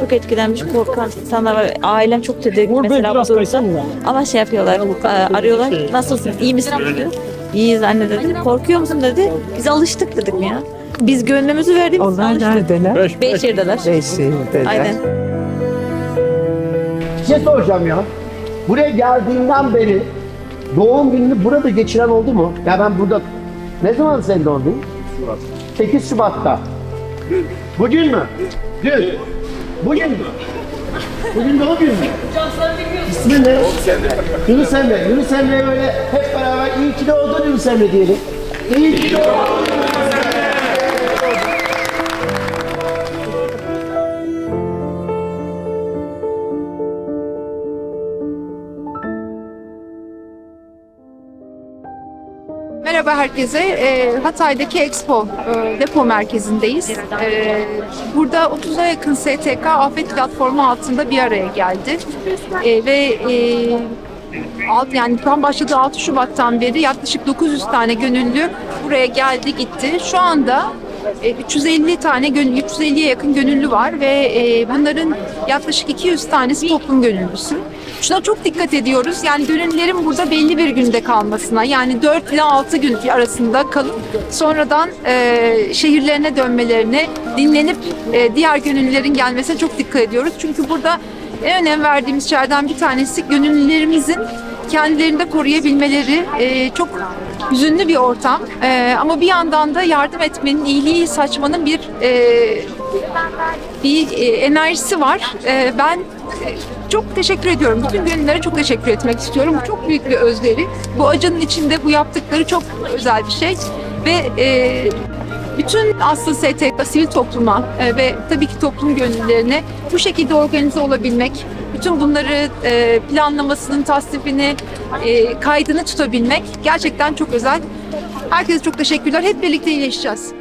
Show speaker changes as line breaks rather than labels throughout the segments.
çok etkilenmiş, korkan insanlar var. Ailem çok tedirgin mesela bu durumda. Ama şey yapıyorlar, e, arıyorlar. Nasılsınız, iyi misiniz diyor. İyiyiz anne dedi. Korkuyor musun dedi. Biz alıştık dedim ya. Biz gönlümüzü verdik, biz
Onlar
alıştık.
neredeler?
Beyşehir'deler.
Beşiktaş'ta.
Aynen.
Bir şey soracağım ya. Buraya geldiğinden beri doğum gününü burada geçiren oldu mu? Ya ben burada... Ne zaman senin doğum günün? 8 Şubat'ta. Bugün mü? Dün. Bugün mü? Bugün doğum günü mü? İsmin ne? Yunus Emre. Yunus Emre'ye böyle hep beraber iyi ki doğdun Yunus Emre diyelim. İyi ki doğdun.
Merhaba herkese. Ee, Hatay'daki Expo e, depo merkezindeyiz. Ee, burada 30'a yakın STK afet platformu altında bir araya geldi. Ee, ve e, alt yani tam başladığı 6 Şubat'tan beri yaklaşık 900 tane gönüllü buraya geldi gitti. Şu anda e, 350 tane gönüllü, 350'ye yakın gönüllü var ve e, bunların yaklaşık 200 tanesi toplum gönüllüsü. Şuna çok dikkat ediyoruz. Yani gönüllülerin burada belli bir günde kalmasına yani 4 ile 6 gün arasında kalıp sonradan e, şehirlerine dönmelerine dinlenip e, diğer gönüllülerin gelmesine çok dikkat ediyoruz. Çünkü burada en önem verdiğimiz şeylerden bir tanesi gönüllülerimizin kendilerini de koruyabilmeleri e, çok hüzünlü bir ortam. E, ama bir yandan da yardım etmenin, iyiliği saçmanın bir e, bir e, enerjisi var. E, ben e, çok teşekkür ediyorum. Bütün gönüllülere çok teşekkür etmek istiyorum. Bu çok büyük bir özveri. Bu acının içinde bu yaptıkları çok özel bir şey. Ve e, bütün aslında STK, sivil topluma e, ve tabii ki toplum gönüllülerine bu şekilde organize olabilmek, bütün bunları e, planlamasının tasnifini, e, kaydını tutabilmek gerçekten çok özel. Herkese çok teşekkürler. Hep birlikte iyileşeceğiz.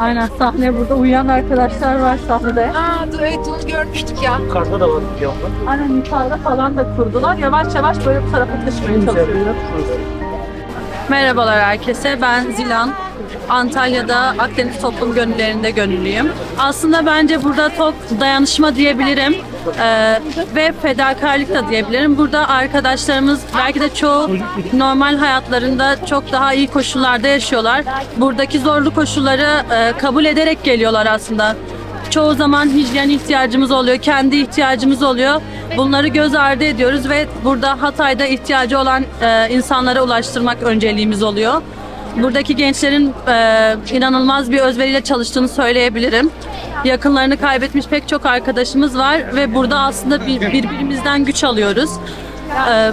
Aynen sahne burada uyuyan arkadaşlar var sahnede.
Aa, evet onu görmüştük ya.
Yukarıda da var bir yanda.
Aynen yukarıda falan da kurdular. Yavaş yavaş böyle bu tarafa taşımaya çalışıyorlar.
Merhabalar herkese. Ben Zilan. Antalya'da Akdeniz Toplum Gönüllülerinde gönüllüyüm. Aslında bence burada çok dayanışma diyebilirim. Ee, ve fedakarlık da diyebilirim. Burada arkadaşlarımız belki de çoğu normal hayatlarında çok daha iyi koşullarda yaşıyorlar. Buradaki zorlu koşulları e, kabul ederek geliyorlar aslında. Çoğu zaman hijyen ihtiyacımız oluyor, kendi ihtiyacımız oluyor. Bunları göz ardı ediyoruz ve burada Hatay'da ihtiyacı olan e, insanlara ulaştırmak önceliğimiz oluyor. Buradaki gençlerin e, inanılmaz bir özveriyle çalıştığını söyleyebilirim. Yakınlarını kaybetmiş pek çok arkadaşımız var ve burada aslında bir, birbirimizden güç alıyoruz. E,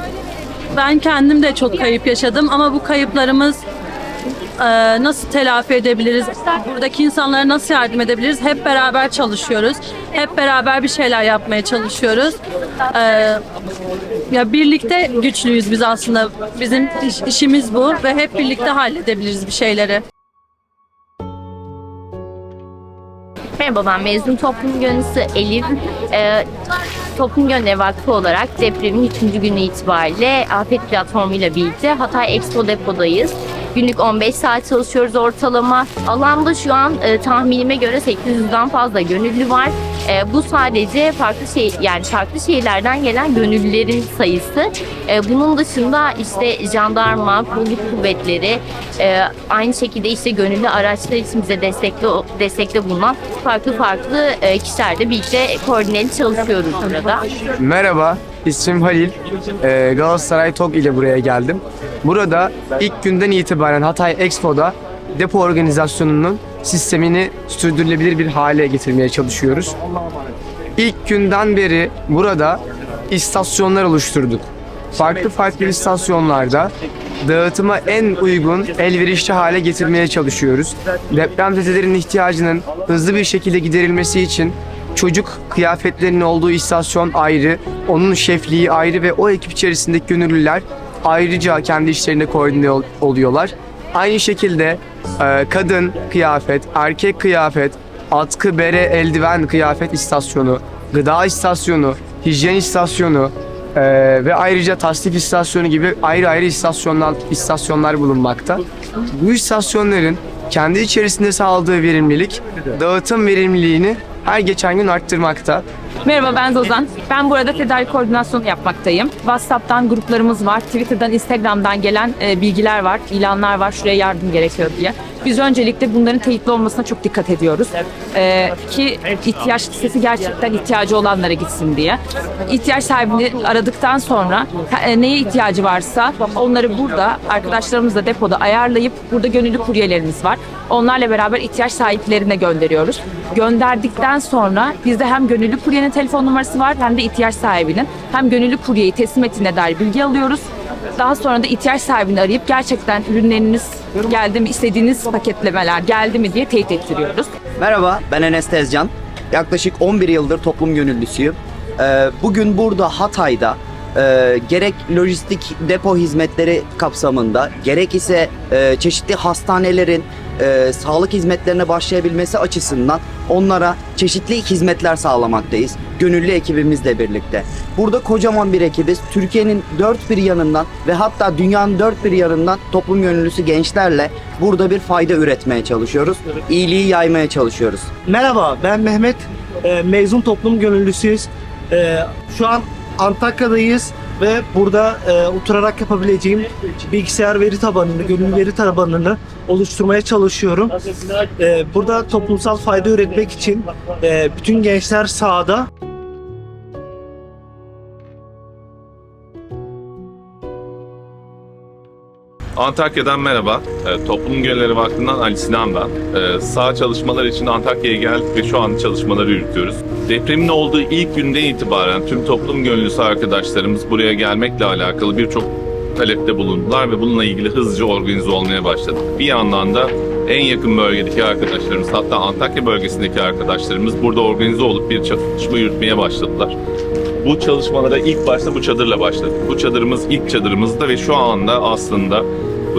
ben kendim de çok kayıp yaşadım ama bu kayıplarımız e, nasıl telafi edebiliriz? Buradaki insanlara nasıl yardım edebiliriz? Hep beraber çalışıyoruz. Hep beraber bir şeyler yapmaya çalışıyoruz. E, ya birlikte güçlüyüz biz aslında. Bizim iş- işimiz bu ve hep birlikte halledebiliriz bir şeyleri.
Merhaba ben mezun toplum gönüllüsü Elif. Ee, toplum Gönülleri Vakfı olarak depremin 3. günü itibariyle afet platformuyla birlikte Hatay Expo Depo'dayız. Günlük 15 saat çalışıyoruz ortalama. Alanda şu an e, tahminime göre 800'den fazla gönüllü var. E, bu sadece farklı şey yani farklı şehirlerden gelen gönüllülerin sayısı. E, bunun dışında işte jandarma, polis kuvvetleri, e, aynı şekilde işte gönüllü araçlar için bize destekli destekte bulunan farklı farklı e, kişilerle birlikte koordineli çalışıyoruz burada.
Merhaba, ismim Halil. Ee, Galatasaray TOG ile buraya geldim. Burada ilk günden itibaren Hatay Expo'da depo organizasyonunun sistemini sürdürülebilir bir hale getirmeye çalışıyoruz. İlk günden beri burada istasyonlar oluşturduk. Farklı farklı istasyonlarda dağıtıma en uygun, elverişli hale getirmeye çalışıyoruz. Depremzedelerin ihtiyacının hızlı bir şekilde giderilmesi için çocuk kıyafetlerinin olduğu istasyon ayrı, onun şefliği ayrı ve o ekip içerisindeki gönüllüler ayrıca kendi işlerinde koordine ol- oluyorlar. Aynı şekilde kadın kıyafet, erkek kıyafet, atkı, bere, eldiven kıyafet istasyonu, gıda istasyonu, hijyen istasyonu, Ee, ve ayrıca tasnif istasyonu gibi ayrı ayrı istasyonlar, istasyonlar bulunmakta. Bu istasyonların kendi içerisinde sağladığı verimlilik, dağıtım verimliliğini her geçen gün arttırmakta.
Merhaba ben Zozan. Ben burada tedarik koordinasyonu yapmaktayım. WhatsApp'tan gruplarımız var. Twitter'dan, Instagram'dan gelen e, bilgiler var, ilanlar var. Şuraya yardım gerekiyor diye. Biz öncelikle bunların teyitli olmasına çok dikkat ediyoruz. E, ki ihtiyaç listesi gerçekten ihtiyacı olanlara gitsin diye. İhtiyaç sahibini aradıktan sonra e, neye ihtiyacı varsa onları burada arkadaşlarımızla depoda ayarlayıp burada gönüllü kuryelerimiz var. Onlarla beraber ihtiyaç sahiplerine gönderiyoruz. Gönderdikten sonra bizde hem gönüllü kuryenin telefon numarası var hem de ihtiyaç sahibinin. Hem gönüllü kuryeyi teslim ettiğine dair bilgi alıyoruz. Daha sonra da ihtiyaç sahibini arayıp gerçekten ürünleriniz geldi mi, istediğiniz paketlemeler geldi mi diye teyit ettiriyoruz.
Merhaba, ben Enes Tezcan. Yaklaşık 11 yıldır toplum gönüllüsüyüm. Ee, Bugün burada Hatay'da e, gerek lojistik depo hizmetleri kapsamında gerek ise e, çeşitli hastanelerin e, sağlık hizmetlerine başlayabilmesi açısından onlara çeşitli hizmetler sağlamaktayız. Gönüllü ekibimizle birlikte. Burada kocaman bir ekibiz. Türkiye'nin dört bir yanından ve hatta dünyanın dört bir yanından toplum gönüllüsü gençlerle burada bir fayda üretmeye çalışıyoruz. İyiliği yaymaya çalışıyoruz.
Merhaba, ben Mehmet. Ee, mezun toplum gönüllüsüyüz. Ee, şu an Antakya'dayız ve burada e, oturarak yapabileceğim bilgisayar veri tabanını, gönüllü veri tabanını oluşturmaya çalışıyorum. Ee, burada toplumsal fayda üretmek için e, bütün gençler sahada.
Antakya'dan merhaba. E, Toplum Gönülleri Vakfı'ndan Ali Sinan ben. E, sağ çalışmalar için Antakya'ya geldik ve şu an çalışmaları yürütüyoruz. Depremin olduğu ilk günden itibaren tüm toplum gönüllüsü arkadaşlarımız buraya gelmekle alakalı birçok talepte bulundular ve bununla ilgili hızlıca organize olmaya başladık. Bir yandan da en yakın bölgedeki arkadaşlarımız hatta Antakya bölgesindeki arkadaşlarımız burada organize olup bir çalışma yürütmeye başladılar. Bu çalışmalara ilk başta bu çadırla başladık. Bu çadırımız ilk çadırımızda ve şu anda aslında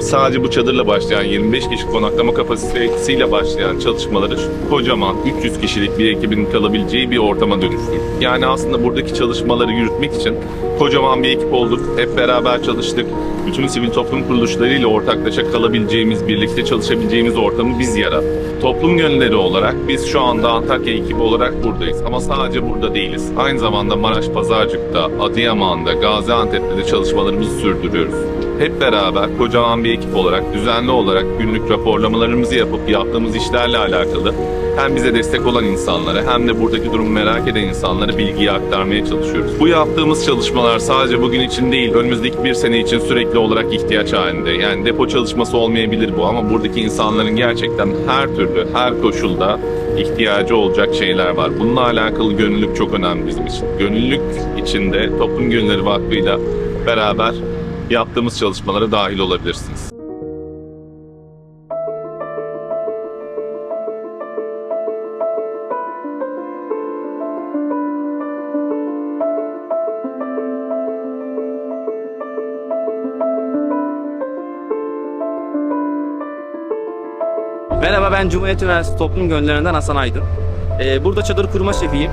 sadece bu çadırla başlayan 25 kişi konaklama kapasitesiyle başlayan çalışmaları kocaman 300 kişilik bir ekibin kalabileceği bir ortama dönüştürdük. Yani aslında buradaki çalışmaları yürütmek için kocaman bir ekip olduk. Hep beraber çalıştık. Bütün sivil toplum kuruluşlarıyla ortaklaşa kalabileceğimiz, birlikte çalışabileceğimiz ortamı biz yarattık. Toplum gönülleri olarak biz şu anda Antakya ekibi olarak buradayız. Ama sadece burada değiliz. Aynı zamanda Maraş Pazarcık'ta, Adıyaman'da, Gaziantep'te de çalışmalarımızı sürdürüyoruz. Hep beraber kocaman bir ekip olarak, düzenli olarak günlük raporlamalarımızı yapıp yaptığımız işlerle alakalı hem bize destek olan insanlara hem de buradaki durumu merak eden insanlara bilgiyi aktarmaya çalışıyoruz. Bu yaptığımız çalışmalar sadece bugün için değil, önümüzdeki bir sene için sürekli olarak ihtiyaç halinde. Yani depo çalışması olmayabilir bu ama buradaki insanların gerçekten her türlü, her koşulda ihtiyacı olacak şeyler var. Bununla alakalı gönüllülük çok önemli bizim için. Gönüllülük içinde Toplum Gönülleri Vakfı'yla beraber yaptığımız çalışmalara dahil olabilirsiniz.
Merhaba ben Cumhuriyet Üniversitesi Toplum Gönüllerinden Hasan Aydın. Ee, burada çadır kurma şefiyim.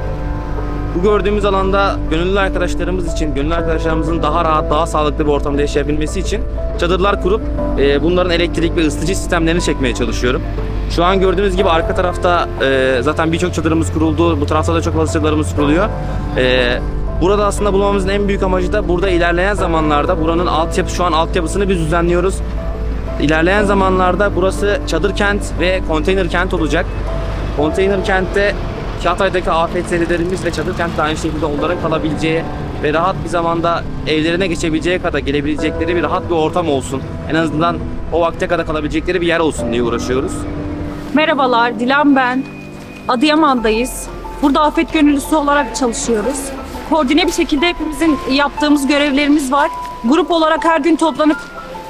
Bu gördüğümüz alanda gönüllü arkadaşlarımız için, gönüllü arkadaşlarımızın daha rahat, daha sağlıklı bir ortamda yaşayabilmesi için çadırlar kurup e, bunların elektrik ve ısıtıcı sistemlerini çekmeye çalışıyorum. Şu an gördüğünüz gibi arka tarafta e, zaten birçok çadırımız kuruldu. Bu tarafta da çok fazla çadırlarımız kuruluyor. E, burada aslında bulmamızın en büyük amacı da burada ilerleyen zamanlarda buranın altyapı, şu an altyapısını biz düzenliyoruz. İlerleyen zamanlarda burası çadır kent ve konteyner kent olacak. Konteyner kentte Hatay'daki afetzedelerimiz ve çadır kentte aynı şekilde onların kalabileceği ve rahat bir zamanda evlerine geçebileceği kadar gelebilecekleri bir rahat bir ortam olsun. En azından o vakte kadar kalabilecekleri bir yer olsun diye uğraşıyoruz.
Merhabalar, Dilan ben. Adıyaman'dayız. Burada afet gönüllüsü olarak çalışıyoruz. Koordine bir şekilde hepimizin yaptığımız görevlerimiz var. Grup olarak her gün toplanıp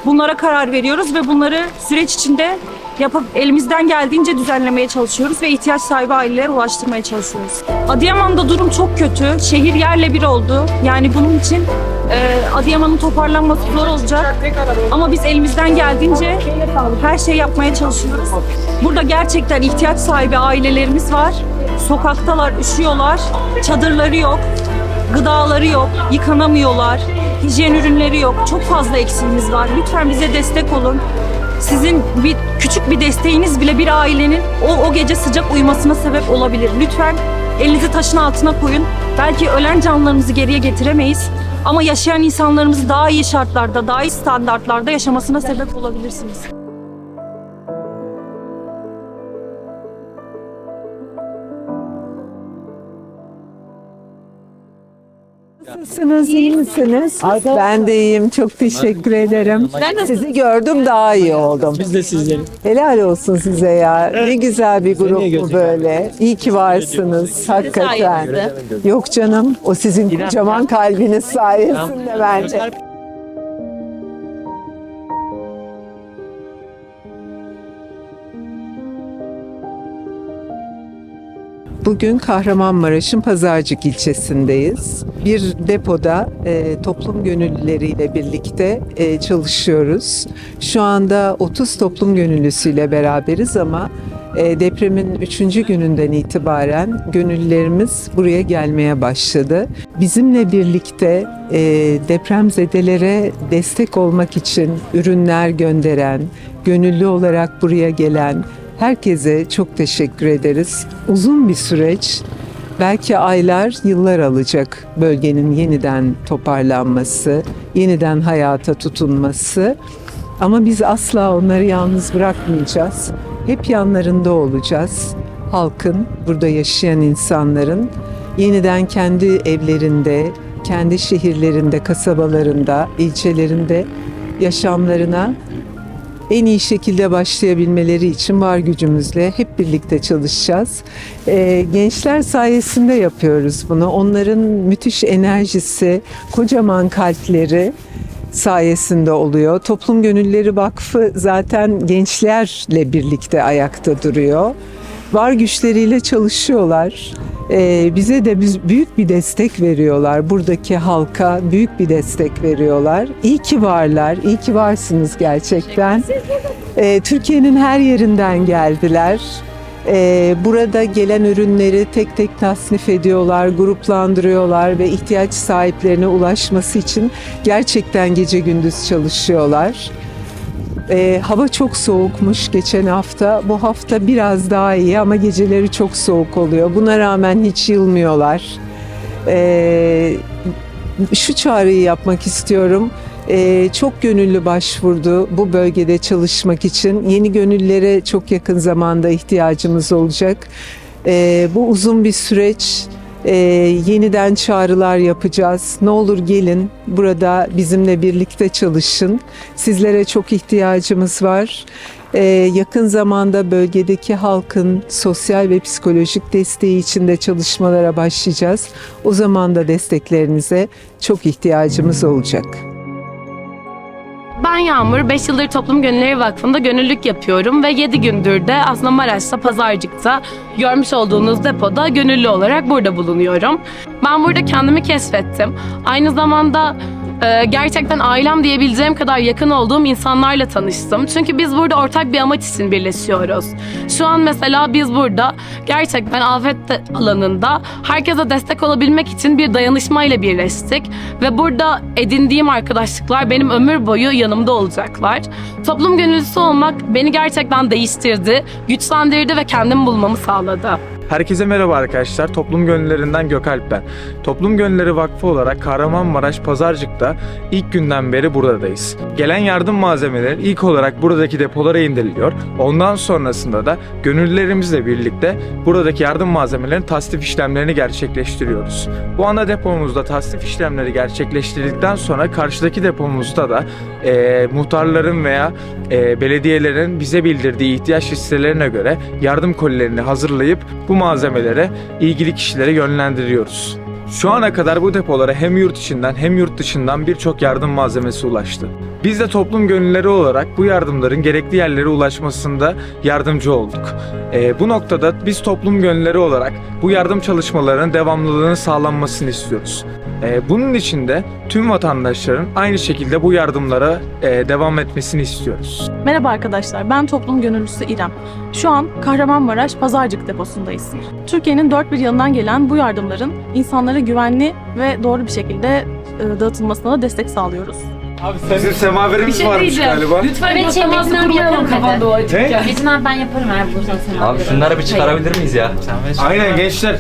bunlara karar veriyoruz ve bunları süreç içinde yapıp elimizden geldiğince düzenlemeye çalışıyoruz ve ihtiyaç sahibi ailelere ulaştırmaya çalışıyoruz. Adıyaman'da durum çok kötü. Şehir yerle bir oldu. Yani bunun için e, Adıyaman'ın toparlanması zor olacak. Ama biz elimizden geldiğince her şeyi yapmaya çalışıyoruz. Burada gerçekten ihtiyaç sahibi ailelerimiz var. Sokaktalar, üşüyorlar. Çadırları yok. gıdaları yok, yıkanamıyorlar, hijyen ürünleri yok. Çok fazla eksiğimiz var. Lütfen bize destek olun. Sizin bir küçük bir desteğiniz bile bir ailenin o, o gece sıcak uyumasına sebep olabilir. Lütfen elinizi taşın altına koyun. Belki ölen canlarımızı geriye getiremeyiz. Ama yaşayan insanlarımızı daha iyi şartlarda, daha iyi standartlarda yaşamasına sebep olabilirsiniz.
Nasılsınız, iyi misiniz? Ben de iyiyim, çok teşekkür ederim.
Ben
Sizi gördüm, daha iyi oldum.
Biz de sizleri.
Helal olsun size ya. Ne güzel bir grup bu böyle. İyi ki varsınız, hakikaten. Yok canım, o sizin kocaman kalbiniz sayesinde bence. Bugün Kahramanmaraş'ın Pazarcık ilçesindeyiz. Bir depoda e, toplum gönüllüleriyle birlikte e, çalışıyoruz. Şu anda 30 toplum gönüllüsüyle beraberiz ama e, depremin 3. gününden itibaren gönüllülerimiz buraya gelmeye başladı. Bizimle birlikte e, depremzedelere destek olmak için ürünler gönderen, gönüllü olarak buraya gelen, Herkese çok teşekkür ederiz. Uzun bir süreç, belki aylar, yıllar alacak bölgenin yeniden toparlanması, yeniden hayata tutunması. Ama biz asla onları yalnız bırakmayacağız. Hep yanlarında olacağız. Halkın, burada yaşayan insanların yeniden kendi evlerinde, kendi şehirlerinde, kasabalarında, ilçelerinde yaşamlarına en iyi şekilde başlayabilmeleri için var gücümüzle hep birlikte çalışacağız. Ee, gençler sayesinde yapıyoruz bunu. Onların müthiş enerjisi, kocaman kalpleri sayesinde oluyor. Toplum Gönülleri Vakfı zaten gençlerle birlikte ayakta duruyor. Var güçleriyle çalışıyorlar. Ee, bize de büyük bir destek veriyorlar. Buradaki halka büyük bir destek veriyorlar. İyi ki varlar, iyi ki varsınız gerçekten. Ee, Türkiye'nin her yerinden geldiler. Ee, burada gelen ürünleri tek tek tasnif ediyorlar, gruplandırıyorlar ve ihtiyaç sahiplerine ulaşması için gerçekten gece gündüz çalışıyorlar. Ee, hava çok soğukmuş geçen hafta. Bu hafta biraz daha iyi ama geceleri çok soğuk oluyor. Buna rağmen hiç yılmıyorlar. Ee, şu çağrıyı yapmak istiyorum. Ee, çok gönüllü başvurdu bu bölgede çalışmak için. Yeni gönüllere çok yakın zamanda ihtiyacımız olacak. Ee, bu uzun bir süreç. Ee, yeniden çağrılar yapacağız. Ne olur gelin burada bizimle birlikte çalışın. Sizlere çok ihtiyacımız var. Ee, yakın zamanda bölgedeki halkın sosyal ve psikolojik desteği için de çalışmalara başlayacağız. O zaman da desteklerinize çok ihtiyacımız olacak.
Ben Yağmur, 5 yıldır Toplum Gönülleri Vakfı'nda gönüllülük yapıyorum ve 7 gündür de aslında Maraş'ta, Pazarcık'ta görmüş olduğunuz depoda gönüllü olarak burada bulunuyorum. Ben burada kendimi keşfettim. Aynı zamanda e, gerçekten ailem diyebileceğim kadar yakın olduğum insanlarla tanıştım. Çünkü biz burada ortak bir amaç için birleşiyoruz. Şu an mesela biz burada gerçekten afet alanında herkese destek olabilmek için bir dayanışmayla birleştik. Ve burada edindiğim arkadaşlıklar benim ömür boyu yanımda olacaklar. Toplum gönüllüsü olmak beni gerçekten değiştirdi, güçlendirdi ve kendimi bulmamı sağladı.
Herkese merhaba arkadaşlar. Toplum Gönüllerinden Gökalp ben. Toplum Gönülleri Vakfı olarak Kahramanmaraş Pazarcık'ta ilk günden beri buradayız. Gelen yardım malzemeleri ilk olarak buradaki depolara indiriliyor. Ondan sonrasında da gönüllülerimizle birlikte buradaki yardım malzemelerinin tasnif işlemlerini gerçekleştiriyoruz. Bu ana depomuzda tasnif işlemleri gerçekleştirdikten sonra karşıdaki depomuzda da eee, muhtarların veya eee, belediyelerin bize bildirdiği ihtiyaç listelerine göre yardım kolilerini hazırlayıp bu malzemelere ilgili kişilere yönlendiriyoruz. Şu ana kadar bu depolara hem yurt içinden hem yurt dışından birçok yardım malzemesi ulaştı. Biz de toplum gönülleri olarak bu yardımların gerekli yerlere ulaşmasında yardımcı olduk. Ee, bu noktada biz toplum gönülleri olarak bu yardım çalışmalarının devamlılığını sağlanmasını istiyoruz. E, bunun için de tüm vatandaşların aynı şekilde bu yardımlara e, devam etmesini istiyoruz.
Merhaba arkadaşlar, ben toplum gönüllüsü İrem. Şu an Kahramanmaraş Pazarcık deposundayız. Türkiye'nin dört bir yanından gelen bu yardımların insanlara güvenli ve doğru bir şekilde e, dağıtılmasına da destek sağlıyoruz.
Bizim semaverimiz varmış galiba.
Lütfen
Evet, şey, Metin abi yapalım hadi.
o açıkken.
Metin abi ben yaparım eğer bulursan sen.
Abi şunları bir çıkarabilir miyiz ya?
Aynen gençler.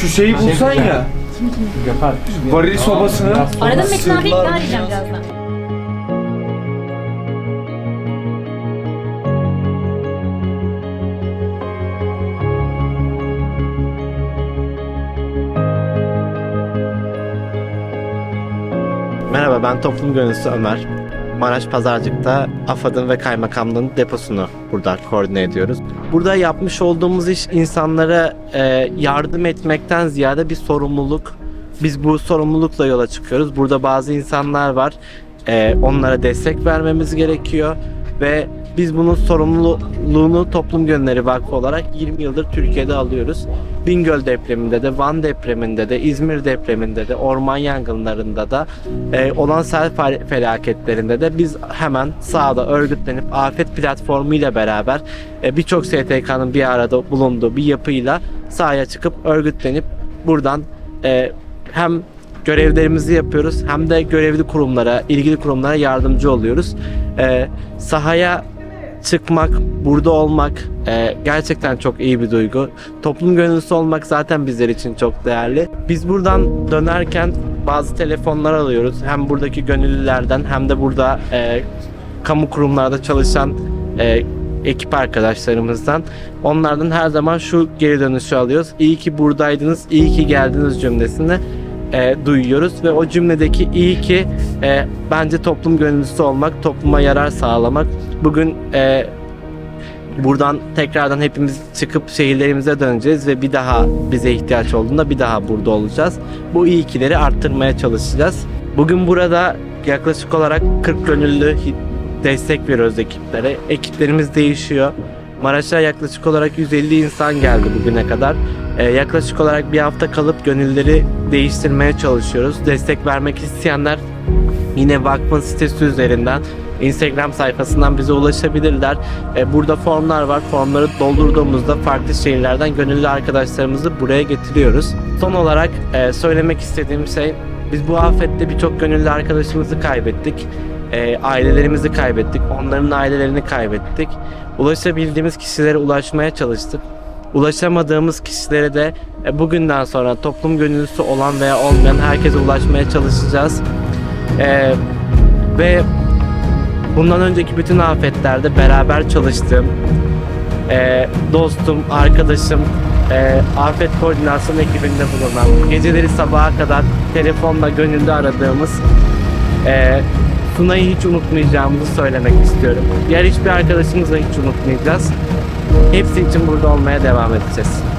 Şu şeyi bulsan ya. Varil sobasını.
Arada Metin abi ikna edeceğim birazdan.
Merhaba ben toplum gönüllüsü Ömer. Maraş Pazarcık'ta AFAD'ın ve kaymakamlığın deposunu burada koordine ediyoruz. Burada yapmış olduğumuz iş insanlara e, yardım etmekten ziyade bir sorumluluk. Biz bu sorumlulukla yola çıkıyoruz. Burada bazı insanlar var. E, onlara destek vermemiz gerekiyor ve biz bunun sorumluluğunu Toplum Gönülleri Vakfı olarak 20 yıldır Türkiye'de alıyoruz. Bingöl depreminde de, Van depreminde de, İzmir depreminde de, orman yangınlarında da, e, olan sel fel- felaketlerinde de biz hemen sahada örgütlenip afet platformu ile beraber e, birçok STK'nın bir arada bulunduğu bir yapıyla sahaya çıkıp örgütlenip buradan e, hem görevlerimizi yapıyoruz hem de görevli kurumlara, ilgili kurumlara yardımcı oluyoruz. E, sahaya çıkmak, burada olmak e, gerçekten çok iyi bir duygu. Toplum gönüllüsü olmak zaten bizler için çok değerli. Biz buradan dönerken bazı telefonlar alıyoruz. Hem buradaki gönüllülerden hem de burada e, kamu kurumlarda çalışan e, ekip arkadaşlarımızdan. Onlardan her zaman şu geri dönüşü alıyoruz. İyi ki buradaydınız, iyi ki geldiniz cümlesini e, duyuyoruz ve o cümledeki iyi ki e, bence toplum gönüllüsü olmak, topluma yarar sağlamak. Bugün e, buradan tekrardan hepimiz çıkıp şehirlerimize döneceğiz ve bir daha bize ihtiyaç olduğunda bir daha burada olacağız. Bu iyi ikileri arttırmaya çalışacağız. Bugün burada yaklaşık olarak 40 gönüllü destek veriyoruz ekiplere. Ekiplerimiz değişiyor. Maraş'a yaklaşık olarak 150 insan geldi bugüne kadar. Ee, yaklaşık olarak bir hafta kalıp gönülleri değiştirmeye çalışıyoruz. Destek vermek isteyenler yine vakfın sitesi üzerinden Instagram sayfasından bize ulaşabilirler. Ee, burada formlar var. Formları doldurduğumuzda farklı şehirlerden gönüllü arkadaşlarımızı buraya getiriyoruz. Son olarak e, söylemek istediğim şey biz bu afette birçok gönüllü arkadaşımızı kaybettik. E, ailelerimizi kaybettik. Onların ailelerini kaybettik. Ulaşabildiğimiz kişilere ulaşmaya çalıştık. Ulaşamadığımız kişilere de e, bugünden sonra toplum gönüllüsü olan veya olmayan herkese ulaşmaya çalışacağız. E, ve bundan önceki bütün afetlerde beraber çalıştığım e, dostum, arkadaşım, e, afet koordinasyon ekibinde bulunan, geceleri sabaha kadar telefonla gönüllü aradığımız e, Sunay'ı hiç unutmayacağımızı söylemek istiyorum. Diğer hiçbir arkadaşımızı hiç unutmayacağız. Hepsi için burada olmaya devam edeceğiz.